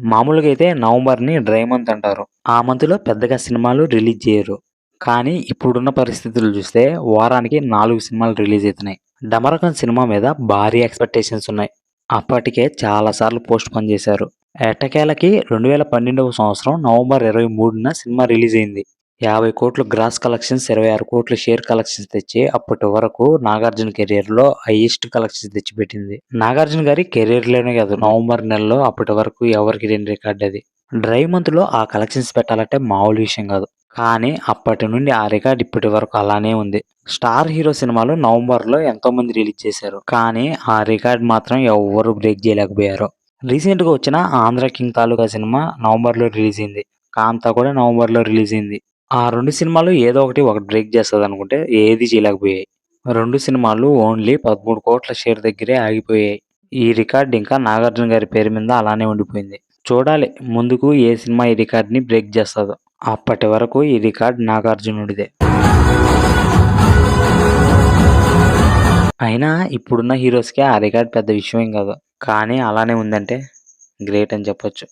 మామూలుగా అయితే నవంబర్ని dry month అంటారు. ఆ మంత్లో పెద్దగా సినిమాలు రిలీజ్ చేయరు. కానీ ఇప్పుడున్న పరిస్థితులు చూస్తే వారానికి నాలుగు సినిమాలు రిలీజ్ అవుతున్నాయి డమరకం సినిమా మీద భారీ ఎక్స్పెక్టేషన్స్ ఉన్నాయి. అప్పటికే చాలాసార్లు పోస్ట్ పోన్ చేశారు. ఎట్టకేలకి రెండు వేల పన్నెండవ సంవత్సరం నవంబర్ ఇరవై మూడున సినిమా రిలీజ్ అయింది. యాభై కోట్లు గ్రాస్ కలెక్షన్స్ ఇరవై ఆరు కోట్లు షేర్ కలెక్షన్స్ తెచ్చి అప్పటి వరకు నాగార్జున కెరీర్లో హైయెస్ట్ కలెక్షన్స్ తెచ్చిపెట్టింది. నాగార్జున గారి కెరీర్లోనే కాదు నవంబర్ నెలలో అప్పటి వరకు ఎవరికి లేని రికార్డ్ అది. డ్రై మంత్లో ఆ కలెక్షన్స్ పెట్టాలంటే మామూలు విషయం కాదు. కానీ అప్పటి నుండి ఆ రికార్డ్ ఇప్పటి వరకు అలానే ఉంది. స్టార్ హీరో సినిమాలు నవంబర్లో ఎంతో మంది రిలీజ్ చేశారు. కానీ ఆ రికార్డ్ మాత్రం ఎవ్వరు బ్రేక్ చేయలేకపోయారు. రీసెంట్గా వచ్చిన ఆంధ్ర కింగ్ తాలూకా సినిమా నవంబర్లో రిలీజ్ అయింది. కాంతా కూడా నవంబర్లో రిలీజ్ అయింది. ఆ రెండు సినిమాలు ఏదో ఒకటి ఒకటి బ్రేక్ చేస్తుంది అనుకుంటే ఏది చేయలేకపోయాయి. రెండు సినిమాలు ఓన్లీ పదమూడు కోట్ల షేర్ దగ్గరే ఆగిపోయాయి. ఈ రికార్డ్ ఇంకా నాగార్జున గారి పేరు మీద అలానే ఉండిపోయింది. చూడాలి ముందుకు ఏ సినిమా ఈ రికార్డ్ని బ్రేక్ చేస్తుందో. అప్పటి వరకు ఈ రికార్డ్ నాగార్జునుడిదే. అయినా ఇప్పుడున్న హీరోస్కి ఆ రికార్డ్ పెద్ద విషయం కాదు. కానీ అలానే ఉందంటే గ్రేట్ అని చెప్పొచ్చు.